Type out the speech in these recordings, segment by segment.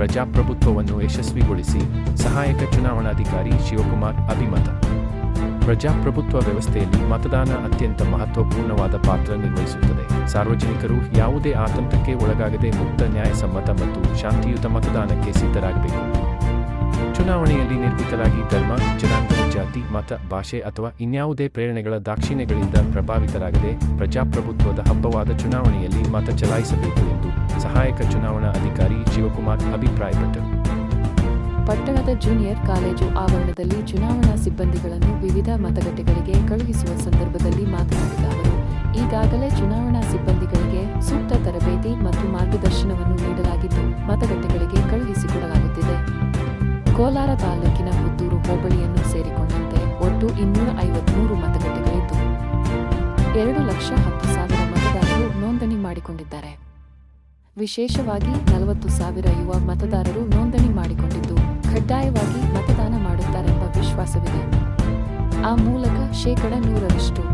ಪ್ರಜಾಪ್ರಭುತ್ವವನ್ನು ಯಶಸ್ವಿಗೊಳಿಸಿ ಸಹಾಯಕ ಚುನಾವಣಾಧಿಕಾರಿ ಶಿವಕುಮಾರ್ ಅಭಿಮತ. ಪ್ರಜಾಪ್ರಭುತ್ವ ವ್ಯವಸ್ಥೆಯಲ್ಲಿ ಮತದಾನ ಅತ್ಯಂತ ಮಹತ್ವಪೂರ್ಣವಾದ ಪಾತ್ರ ನಿರ್ವಹಿಸುತ್ತದೆ. ಸಾರ್ವಜನಿಕರು ಯಾವುದೇ ಆತಂಕಕ್ಕೆ ಒಳಗಾಗದೆ ಮುಕ್ತ ನ್ಯಾಯಸಮ್ಮತ ಮತ್ತು ಶಾಂತಿಯುತ ಮತದಾನಕ್ಕೆ ಸಿದ್ಧರಾಗಬೇಕು. ಚುನಾವಣೆಯಲ್ಲಿ ನಿರ್ಮಿತರಾಗಿ ಧರ್ಮ ಜನಾಂಗ ಜಾತಿ, ಮತ, ಭಾಷೆ ಅಥವಾ ಇನ್ಯಾವುದೇ ಪ್ರೇರಣೆಗಳ ದಾಕ್ಷಿಣ್ಯಗಳಿಂದ ಪ್ರಭಾವಿತರಾಗದೆ ಪ್ರಜಾಪ್ರಭುತ್ವದ ಹಬ್ಬವಾದ ಚುನಾವಣೆಯಲ್ಲಿ ಮತ ಚಲಾಯಿಸಬೇಕು ಎಂದು ಸಹಾಯಕ ಚುನಾವಣಾ ಅಧಿಕಾರಿ ಶಿವಕುಮಾರ್ ಅಭಿಪ್ರಾಯಪಟ್ಟರು. ಪಟ್ಟಣದ ಜೂನಿಯರ್ ಕಾಲೇಜು ಆವರಣದಲ್ಲಿ ಚುನಾವಣಾ ಸಿಬ್ಬಂದಿಗಳನ್ನು ವಿವಿಧ ಮತಗಟ್ಟೆಗಳಿಗೆ ಕಳುಹಿಸುವ ಸಂದರ್ಭದಲ್ಲಿ ಮಾತನಾಡಿದ ಅವರು, ಈಗಾಗಲೇ ಚುನಾವಣಾ ಸಿಬ್ಬಂದಿಗಳಿಗೆ ಸೂಕ್ತ ತರಬೇತಿ ಮತ್ತು ಮಾರ್ಗದರ್ಶನವನ್ನು ನೀಡಲಾಗಿದ್ದು, ಮತಗಟ್ಟೆಗಳಿಗೆ ಕೋಲಾರ ತಾಲೂಕಿನ ಪುತ್ತೂರು ಹೋಬಳಿಯನ್ನು ಸೇರಿಕೊಂಡಂತೆ ಒಟ್ಟು ಇನ್ನೂರ ಐವತ್ಮೂರು ಮತಗಟ್ಟೆಗಳಿದ್ದು ಎರಡು ಲಕ್ಷ ಹತ್ತು ಸಾವಿರ ಮತದಾರರು ನೋಂದಣಿ ಮಾಡಿಕೊಂಡಿದ್ದಾರೆ. ವಿಶೇಷವಾಗಿ ನಲವತ್ತು ಸಾವಿರ ಯುವ ಮತದಾರರು ನೋಂದಣಿ ಮಾಡಿಕೊಂಡಿದ್ದು, ಕಡ್ಡಾಯವಾಗಿ ಮತದಾನ ಮಾಡುತ್ತಾರೆಂಬ ವಿಶ್ವಾಸವಿದೆ. ಆ ಮೂಲಕ ಶೇಕಡ ನೂರರಷ್ಟು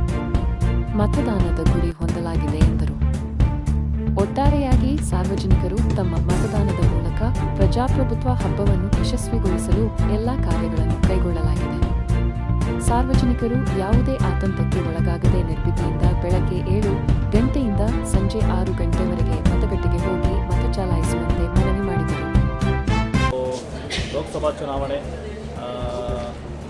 ಮತದಾನದ ಗುರಿ ಹೊಂದಲಾಗಿದೆ ಎಂದರು. ಒಟ್ಟಾರೆಯಾಗಿ ಸಾರ್ವಜನಿಕರು ತಮ್ಮ ಪ್ರಜಾಪ್ರಭುತ್ವ ಹಬ್ಬವನ್ನು ಯಶಸ್ವಿಗೊಳಿಸಲು ಎಲ್ಲಾ ಕಾರ್ಯಗಳನ್ನು ಕೈಗೊಳ್ಳಲಾಗಿದೆ. ಸಾರ್ವಜನಿಕರು ಯಾವುದೇ ಆತಂಕಕ್ಕೆ ಒಳಗಾಗದೆ ನಿರ್ಭೀತಿಯಿಂದ ಬೆಳಗ್ಗೆ ಏಳು ಗಂಟೆಯಿಂದ ಸಂಜೆ ಆರು ಗಂಟೆವರೆಗೆ ಮತಗಟ್ಟೆಗೆ ಹೋಗಿ ಮತ ಚಲಾಯಿಸುವಂತೆ ಮನವಿ ಮಾಡಿದರು. ಲೋಕಸಭಾ ಚುನಾವಣೆ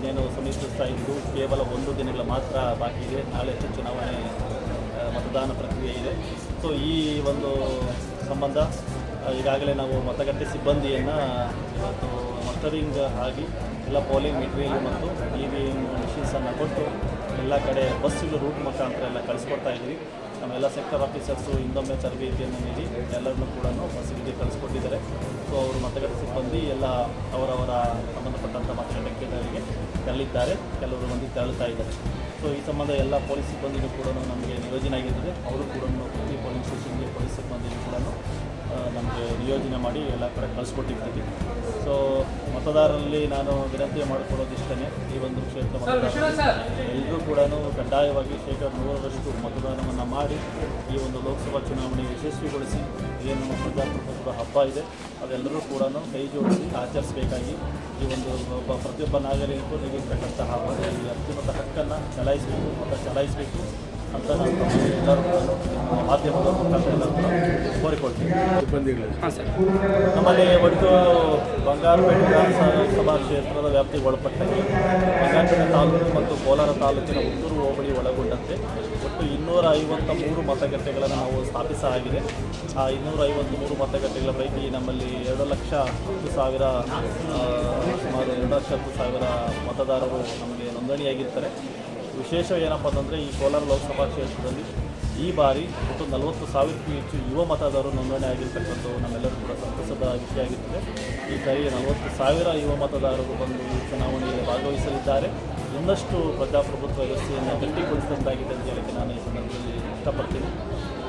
ಏನು ಸಮೀಪಿಸ್ತಾ ಇದ್ದು ಕೇವಲ ಒಂದು ದಿನಗಳ ಮಾತ್ರ ಬಾಕಿ ಇದೆ. ನಾಳೆ ಚುನಾವಣೆ ಮತದಾನ ಪ್ರಕ್ರಿಯೆ ಇದೆ. ಸೊ ಈ ಒಂದು ಸಂಬಂಧ ಈಗಾಗಲೇ ನಾವು ಮತಗಟ್ಟೆ ಸಿಬ್ಬಂದಿಯನ್ನು ಇವತ್ತು ಮಸ್ಟರಿಂಗ್ ಆಗಿ ಎಲ್ಲ ಪೋಲಿಂಗ್ ಮೆಟೀರಿಯಲ್ ಮತ್ತು ಇ ವಿ ಎಂ ಮಿಷಿನ್ಸನ್ನು ಕೊಟ್ಟು ಎಲ್ಲ ಕಡೆ ಬಸ್ಸುಗಳು ರೂಟ್ ಮುಖಾಂತರ ಎಲ್ಲ ಕಳಿಸ್ಕೊಡ್ತಾ ಇದ್ದೀವಿ ನಮ್ಮೆಲ್ಲ ಸೆಕ್ಟರ್ ಆಫೀಸರ್ಸು ಇನ್ನೊಮ್ಮೆ ತರಬೇತಿಯನ್ನು ನೀಡಿ ಎಲ್ಲರನ್ನೂ ಕೂಡ ಬಸ್ಸಿಗೆ ಕಳಿಸ್ಕೊಟ್ಟಿದ್ದಾರೆ. ಸೊ ಅವರು ಮತಗಟ್ಟೆ ಸಿಬ್ಬಂದಿ ಎಲ್ಲ ಅವರವರ ಸಂಬಂಧಪಟ್ಟಂಥ ಮತಗಟ್ಟೆಗಳಿಗೆ ತೆರಳಿದ್ದಾರೆ. ಕೆಲವರು ಮಂದಿ ತೆರಳುತ್ತಾ ಇದ್ದಾರೆ. ಸೊ ಈ ಸಂಬಂಧ ಎಲ್ಲ ಪೊಲೀಸ್ ಸಿಬ್ಬಂದಿಗೂ ಕೂಡ ನಮಗೆ ನಿಯೋಜನೆ ಆಗಿರ್ತದೆ ಅವರು ಕೂಡ ಪ್ರತಿ ಪೊಲೀಸ್ ಸ್ಟೇಷನ್ಗೆ ಪೊಲೀಸ್ ಸಿಬ್ಬಂದಿಗೂ ಕೂಡ ನಮಗೆ ನಿಯೋಜನೆ ಮಾಡಿ ಎಲ್ಲ ಕಡೆ ಕಳಿಸ್ಕೊಟ್ಟಿರ್ತೀವಿ. ಸೊ ಮತದಾರರಲ್ಲಿ ನಾನು ವಿನಂತಿ ಮಾಡಿಕೊಳ್ಳೋದಿಷ್ಟೇ ಈ ಒಂದು ಕ್ಷೇತ್ರ ಎಲ್ಲರೂ ಕೂಡ ಕಡ್ಡಾಯವಾಗಿ ಶೇಕಡ ನೂರರಷ್ಟು ಮತದಾನವನ್ನು ಮಾಡಿ ಈ ಒಂದು ಲೋಕಸಭಾ ಚುನಾವಣೆ ಯಶಸ್ವಿಗೊಳಿಸಿ ಏನು ಪ್ರಜಾಪ್ರಭುತ್ವ ಹಬ್ಬ ಇದೆ ಅದೆಲ್ಲರೂ ಕೂಡ ಕೈ ಜೋಡಿಸಿ ಆಚರಿಸಬೇಕಾಗಿ ಈ ಒಂದು ಒಬ್ಬ ಪ್ರತಿಯೊಬ್ಬ ನಾಗರಿಕರು ನೀಡಿರ್ತಕ್ಕಂತಹ ಈ ಅತ್ಯುನ್ನತ ಹಕ್ಕನ್ನು ಚಲಾಯಿಸಬೇಕು ಮತ ಚಲಾಯಿಸಬೇಕು. ಅಂತ ನಾನು ಎಲ್ಲರೂ ಮಾಧ್ಯಮದ ಮುಖಾಂತರ ನಮ್ಮಲ್ಲಿ ಒಟ್ಟು ಬಂಗಾರಪೇಟೆ ವಿಧಾನಸಭಾ ಕ್ಷೇತ್ರದ ವ್ಯಾಪ್ತಿಗೆ ಒಳಪಟ್ಟಂತೆ ಬಂಗಾರಪೇಟೆ ತಾಲೂಕು ಮತ್ತು ಕೋಲಾರ ತಾಲೂಕಿನ ಹುತ್ತೂರು ಹೋಬಳಿ ಒಳಗೊಂಡಂತೆ ಒಟ್ಟು ಇನ್ನೂರ ಐವತ್ತ ಮೂರು ಮತಗಟ್ಟೆಗಳನ್ನು ನಾವು ಸ್ಥಾಪಿಸಲಾಗಿದೆ. ಆ ಇನ್ನೂರ ಐವತ್ತು ಮೂರು ಮತಗಟ್ಟೆಗಳ ಪೈಕಿ ನಮ್ಮಲ್ಲಿ ಎರಡು ಲಕ್ಷ ಹತ್ತು ಸಾವಿರ ಸುಮಾರು ಎರಡು ಲಕ್ಷ ಹತ್ತು ಸಾವಿರ ಮತದಾರರು ನಮಗೆ ನೋಂದಣಿಯಾಗಿರ್ತಾರೆ. ವಿಶೇಷ ಏನಪ್ಪ ಅಂತಂದರೆ ಈ ಕೋಲಾರ ಲೋಕಸಭಾ ಕ್ಷೇತ್ರದಲ್ಲಿ ಈ ಬಾರಿ ಒಟ್ಟು ನಲವತ್ತು ಸಾವಿರಕ್ಕೂ ಹೆಚ್ಚು ಯುವ ಮತದಾರರು ನೋಂದಣಿ ಆಗಿರ್ತಕ್ಕಂಥವು ನಮ್ಮೆಲ್ಲರೂ ಕೂಡ ಸಂತಸದ ವಿಷಯ ಆಗಿರ್ತದೆ. ಈ ಬಾರಿ ನಲವತ್ತು ಸಾವಿರ ಯುವ ಮತದಾರರು ಬಂದು ಈ ಚುನಾವಣೆಯಲ್ಲಿ ಭಾಗವಹಿಸಲಿದ್ದಾರೆ. ಇನ್ನಷ್ಟು ಪ್ರಜಾಪ್ರಭುತ್ವ ವ್ಯವಸ್ಥೆಯನ್ನು ಗಟ್ಟಿಗೊಳಿಸಿದಂತಾಗಿದೆ ಅಂತ ಹೇಳಕ್ಕೆ ನಾನು ಈ ಸಂದರ್ಭದಲ್ಲಿ ಇಷ್ಟಪಡ್ತೀನಿ.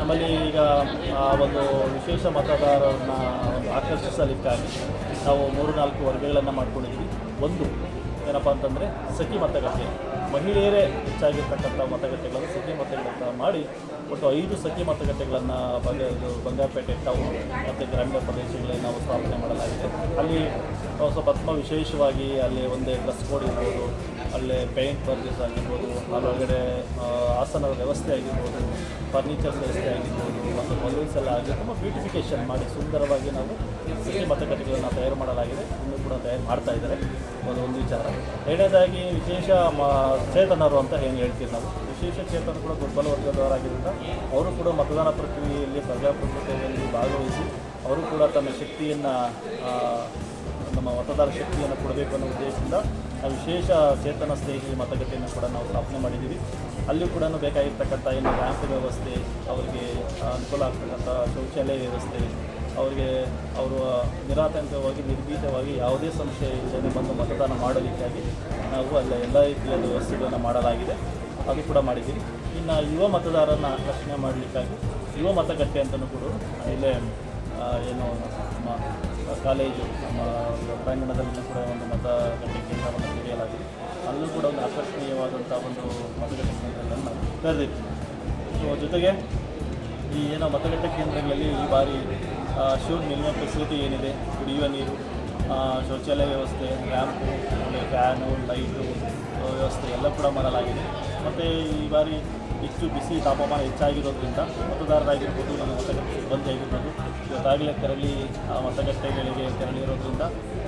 ನಮ್ಮಲ್ಲಿ ಈಗ, ಆ, ಒಂದು ವಿಶೇಷ ಮತದಾರರನ್ನು ಆಕರ್ಷಿಸಲಿಕ್ಕಾಗಿ ನಾವು ಮೂರು ನಾಲ್ಕು ವರ್ಗಗಳನ್ನು ಮಾಡ್ಕೊಂಡಿದ್ವಿ ಒಂದು ಏನಪ್ಪ ಅಂತಂದರೆ ಸಖಿ ಮತಗಟ್ಟೆ. ಮಹಿಳೆಯರೇ ಹೆಚ್ಚಾಗಿರ್ತಕ್ಕಂಥ ಮತಗಟ್ಟೆಗಳನ್ನು ಸಖಿ ಮತಗಟ್ಟೆ ಮಾಡಿ ಒಟ್ಟು ಐದು ಸಖಿ ಮತಗಟ್ಟೆಗಳನ್ನು ಬಗೆ, ಬಂಗಾರಪೇಟೆ ಟೌನ್ ಮತ್ತು ಗ್ರಾಮೀಣ ಪ್ರದೇಶಗಳಲ್ಲಿ ನಾವು ಸ್ಥಾಪನೆ ಮಾಡಲಾಗಿದೆ. ಅಲ್ಲಿ ಸ್ವಲ್ಪ ತುಂಬ ವಿಶೇಷವಾಗಿ ಅಲ್ಲಿ ಒಂದೇ ಡ್ರೆಸ್ ಕೋಡ್ ಇರ್ಬೋದು ಅಲ್ಲೇ ಪೇಂಟ್ ಪರ್ಚೇಸ್ ಆಗಿರ್ಬೋದು ಅಲ್ಲೊಳಗಡೆ ಆಸನ ವ್ಯವಸ್ಥೆ ಆಗಿರ್ಬೋದು ಫರ್ನಿಚರ್ ವ್ಯವಸ್ಥೆ ಆಗಿರ್ಬೋದು, ಮತ್ತು ಬಲೂನ್ಸ್ ಎಲ್ಲ ಆಗಿ ತುಂಬ ಬ್ಯೂಟಿಫಿಕೇಷನ್ ಮಾಡಿ ಸುಂದರವಾಗಿ ನಾವು ಸಿಟಿ ಮತಗಟ್ಟೆಗಳನ್ನು ತಯಾರು ಮಾಡಲಾಗಿದೆ. ಇನ್ನೂ ಕೂಡ ತಯಾರು ಮಾಡ್ತಾ ಇದ್ದಾರೆ. ಅದು ಒಂದು ವಿಚಾರ. ಎರಡನೇದಾಗಿ ವಿಶೇಷ ಮ, ಚೇತನರು ಅಂತ ಏನು ಹೇಳ್ತೀವಿ ನಾವು. ವಿಶೇಷ ಚೇತನರು ಕೂಡ ದುರ್ಬಲ ವರ್ಗದವರಾಗಿದ್ದರಿಂದ ಅವರು ಕೂಡ ಮತದಾನ ಪ್ರಕ್ರಿಯೆಯಲ್ಲಿ ಪ್ರಜಾಪ್ರಭುತ್ವದಲ್ಲಿ ಭಾಗವಹಿಸಿ ಅವರು ಕೂಡ ತನ್ನ ಶಕ್ತಿಯನ್ನು ನಮ್ಮ ಮತದಾರ ಶಕ್ತಿಯನ್ನು ಕೊಡಬೇಕು ಅನ್ನೋ ಉದ್ದೇಶದಿಂದ ವಿಶೇಷ ಚೇತನ ಸ್ನೇಹಿ ಮತಗಟ್ಟೆಯನ್ನು ಕೂಡ ನಾವು ಸ್ಥಾಪನೆ ಮಾಡಿದ್ದೀವಿ. ಅಲ್ಲಿಯೂ ಕೂಡ ಬೇಕಾಗಿರ್ತಕ್ಕಂಥ ಏನು ರ್ಯಾಂಪ್ ವ್ಯವಸ್ಥೆ, ಅವರಿಗೆ ಅನುಕೂಲ ಆಗ್ತಕ್ಕಂಥ ಶೌಚಾಲಯ ವ್ಯವಸ್ಥೆ, ಅವರಿಗೆ ಅವರು ನಿರಾತಂಕವಾಗಿ, ನಿರ್ಭೀತವಾಗಿ ಯಾವುದೇ ಸಂಶಯ ಇಲ್ಲದೆ ಬಂದು ಮತದಾನ ಮಾಡಲಿಕ್ಕಾಗಿ ನಾವು ಅಲ್ಲಿ ಎಲ್ಲ ರೀತಿಯ ವ್ಯವಸ್ಥೆಗಳನ್ನು ಮಾಡಲಾಗಿದೆ. ಅದು ಕೂಡ ಮಾಡಿದ್ದೀವಿ. ಇನ್ನು ಯುವ ಮತದಾರರನ್ನು ಆಕರ್ಷಣೆ ಮಾಡಲಿಕ್ಕಾಗಿ, ಯುವ ಮತಗಟ್ಟೆ ಅಂತಲೂ ಕೂಡ ಇಲ್ಲೇ ಏನು, ನಮ್ಮ ಕಾಲೇಜು ನಮ್ಮ ಪ್ರಾಂಗಣದಲ್ಲಿ ಕೂಡ ಒಂದು ಮತಗಟ್ಟೆ ಕೇಂದ್ರವನ್ನು ತೆರೆಯಲಾಗಿದೆ. ಅಲ್ಲೂ ಕೂಡ ಒಂದು ಆಕರ್ಷಣೀಯವಾದಂಥ ಒಂದು ಮತಗಟ್ಟೆ ಕೇಂದ್ರಗಳನ್ನು ತೆರೆದಿತ್ತು. ಸೊ ಜೊತೆಗೆ ಈ ಏನೋ ಮತಗಟ್ಟೆ ಕೇಂದ್ರಗಳಲ್ಲಿ ಈ ಬಾರಿ ಶೂರ್ ನಿಲ್ಲುವ ಫೆಸಿಲಿಟಿ ಏನಿದೆ? ಕುಡಿಯುವ ನೀರು ಶೌಚಾಲಯ ವ್ಯವಸ್ಥೆ ರ್ಯಾಂಪು ಆಮೇಲೆ ಫ್ಯಾನು ಲೈಟು ವ್ಯವಸ್ಥೆ ಎಲ್ಲ ಕೂಡ ಮಾಡಲಾಗಿದೆ. ಮತ್ತು ಈ ಬಾರಿ ಹೆಚ್ಚು ಬಿಸಿ ತಾಪಮಾನ ಹೆಚ್ಚಾಗಿರೋದ್ರಿಂದ ಮತದಾರರಾಗಿರ್ಬೋದು, ನಮ್ಮ ಮತಗಟ್ಟೆ ಸಿಬ್ಬಂದಿ ಆಗಿರ್ಬೋದು ಇವತ್ತಾಗಲೇ ತೆರಳಿ ಮತಗಟ್ಟೆಗಳಿಗೆ ತೆರಳಿರೋದ್ರಿಂದ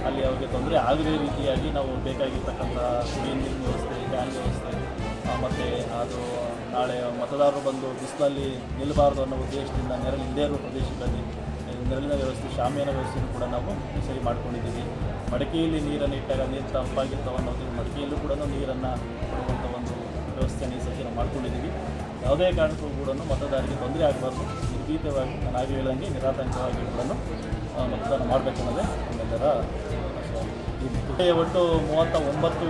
ಅಲ್ಲಿ ಅವರಿಗೆ ತೊಂದರೆ ಆಗದೇ ರೀತಿಯಾಗಿ ನಾವು ಬೇಕಾಗಿರ್ತಕ್ಕಂಥ ಕುಡಿಯುವ ನೀರಿನ ವ್ಯವಸ್ಥೆ ಫ್ಯಾನ್ ವ್ಯವಸ್ಥೆ ಮತ್ತು ಅದು ನಾಳೆ ಮತದಾರರು ಬಂದು ಬಿಸಿಲಲ್ಲಿ ನಿಲ್ಲಬಾರ್ದು ಅನ್ನೋ ಉದ್ದೇಶದಿಂದ ನೆರಳು ಇಲ್ಲದೇ ಇರೋ ಪ್ರದೇಶಗಳಲ್ಲಿ ನೆರಳಿನ ವ್ಯವಸ್ಥೆ, ಶಾಮಿಯಾನ ವ್ಯವಸ್ಥೆಯನ್ನು ಕೂಡ ನಾವು ಸರಿ ಮಾಡ್ಕೊಂಡಿದ್ದೀವಿ. ಮಡಿಕೆಯಲ್ಲಿ ನೀರನ್ನು ಇಟ್ಟಾಗ ನೀರು ತಂಪಾಗಿರ್ತಾವೆ ಅನ್ನೋದು ಮಡಿಕೆಯಲ್ಲೂ ಕೂಡ ನೀರನ್ನು ಕೊಡುವಂಥ ಒಂದು ವ್ಯವಸ್ಥೆಯನ್ನು ಈ ಮಾಡ್ಕೊಂಡಿದ್ದೀವಿ. ಯಾವುದೇ ಕಾರಣಕ್ಕೂ ಕೂಡ ಮತದಾರರಿಗೆ ತೊಂದರೆ ಆಗಬಾರ್ದು. ನಿರ್ಭೀತವಾಗಿ ನಾನು ಹೇಳಂಗೆ ನಿರಾತಂಕವಾಗಿ ಕೂಡ ಮತದಾನ ಮಾಡಬೇಕನ್ನೋದೇ ನಮ್ಮೆಲ್ಲರ ಒಟ್ಟು ಮೂವತ್ತ ಒಂಬತ್ತು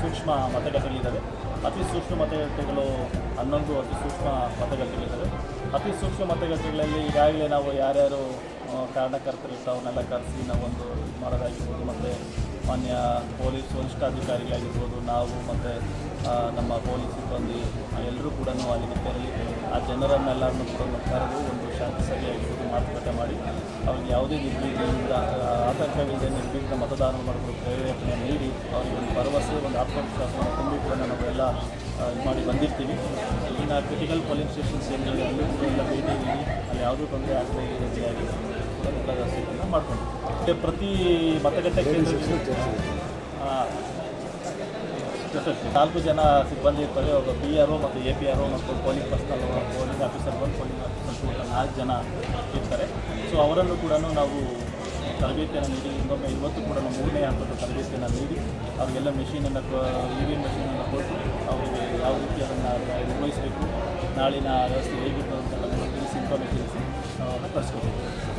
ಸೂಕ್ಷ್ಮ ಮತಗಟ್ಟೆಗಳಿದ್ದಾವೆ. ಅತಿ ಸೂಕ್ಷ್ಮ ಮತಗಟ್ಟೆಗಳು ಹನ್ನೊಂದು, ಅತಿ ಸೂಕ್ಷ್ಮ ಮತಗಟ್ಟೆಗಳಿದ್ದಾವೆ. ಅತಿ ಸೂಕ್ಷ್ಮ ಮತಗಟ್ಟೆಗಳಲ್ಲಿ ಈಗಾಗಲೇ ನಾವು ಯಾರ್ಯಾರು ಕಾರಣಕರ್ತರು ಇರ್ತಾವನ್ನೆಲ್ಲ ಕರೆಸಿ ನಾವೊಂದು ಮಾಡೋದಾಗಿರ್ಬೋದು, ಮತ್ತು ಮಾನ್ಯ ಪೊಲೀಸ್ ವರಿಷ್ಠಾಧಿಕಾರಿಗಳಾಗಿರ್ಬೋದು ನಾವು ಮತ್ತು ನಮ್ಮ ಪೊಲೀಸ್ ಸಿಬ್ಬಂದಿ ಎಲ್ಲರೂ ಕೂಡ ಅಲ್ಲಿಗೆ ತೆರಳಿ ಆ ಜನರನ್ನೆಲ್ಲರನ್ನು ಕೂಡ ಕರೆದು ಒಂದು ಶಾಂತಿ ಸಭೆಯಾಗಿರ್ಬೋದು ಮಾತುಕತೆ ಮಾಡಿ ಅವ್ರಿಗೆ ಯಾವುದೇ ಆ, ಆತಂಕವಿಲ್ಲದೆ ನಿರ್ಭೀತ ಮತದಾನ ಮಾಡಲು ಪ್ರೇರೇಪಣೆ ನೀಡಿ ಅವರಿಗೆ ಒಂದು ಭರವಸೆ ಒಂದು ಆತ್ಮವಿಶ್ವಾಸವನ್ನು ತುಂಬಿ ಕೂಡ ನಾವೆಲ್ಲ ಇದು ಮಾಡಿ ಬಂದಿರ್ತೀವಿ. ಇಲ್ಲಿನ ಕ್ರಿಟಿಕಲ್ ಪೊಲೀಸ್ ಸ್ಟೇಷನ್ಸ್ ಏನಿದೆ ಅಲ್ಲಿ ಭೇಟಿ ನೀಡಿ ಅಲ್ಲಿ ಯಾವುದೂ ತೊಂದರೆ ಆಗದೇ ರೀತಿಯಾಗಿ ಕೂಡ ಎಲ್ಲ ವ್ಯವಸ್ಥೆಯನ್ನು ಮಾಡ್ಕೊಂಡು. ಮತ್ತೆ ಪ್ರತಿ ಮತಗಟ್ಟೆ ನಾಲ್ಕು ಜನ ಸಿಬ್ಬಂದಿ ಇರ್ತಾರೆ. ಒಬ್ಬ ಬಿ ಆರ್ ಒ ಮತ್ತು ಎ ಪಿ ಆರ್ ಒ ಮತ್ತು ಪೊಲೀಸ್ ಪರ್ಸನಲ್ ಪೊಲೀಸ್ ಆಫೀಸರ್ ಬಂದು ಪೊಲೀಸ್ ಆಫೀಸರ್ ಕೂಡ ನಾಲ್ಕು ಜನ ಇರ್ತಾರೆ. ಸೊ ಅವರನ್ನು ಕೂಡ ನಾವು ತರಬೇತಿಯನ್ನು ನೀಡಿ ಇನ್ನೊಮ್ಮೆ ಇವತ್ತು ಕೂಡ ನಾವು ಮೂರನೇ ಹಂತದ ತರಬೇತಿಯನ್ನು ನೀಡಿ ಅವರಿಗೆಲ್ಲ ಮೆಷಿನನ್ನು ಇ ವಿ ಮೆಷಿನನ್ನು ಕೊಟ್ಟು ಅವರಿಗೆ ಯಾವ ರೀತಿ ಅದನ್ನು ನಿರ್ವಹಿಸಬೇಕು ನಾಳಿನ ವ್ಯವಸ್ಥೆ ಹೇಗಿತ್ತು ಅಂತ ತಿಳಿಸಿ ಇನ್ಫಾರ್ಮೇಷನ್ ತಿಳಿಸಿ ಕಳಿಸ್ಕೊಡ್ತೀವಿ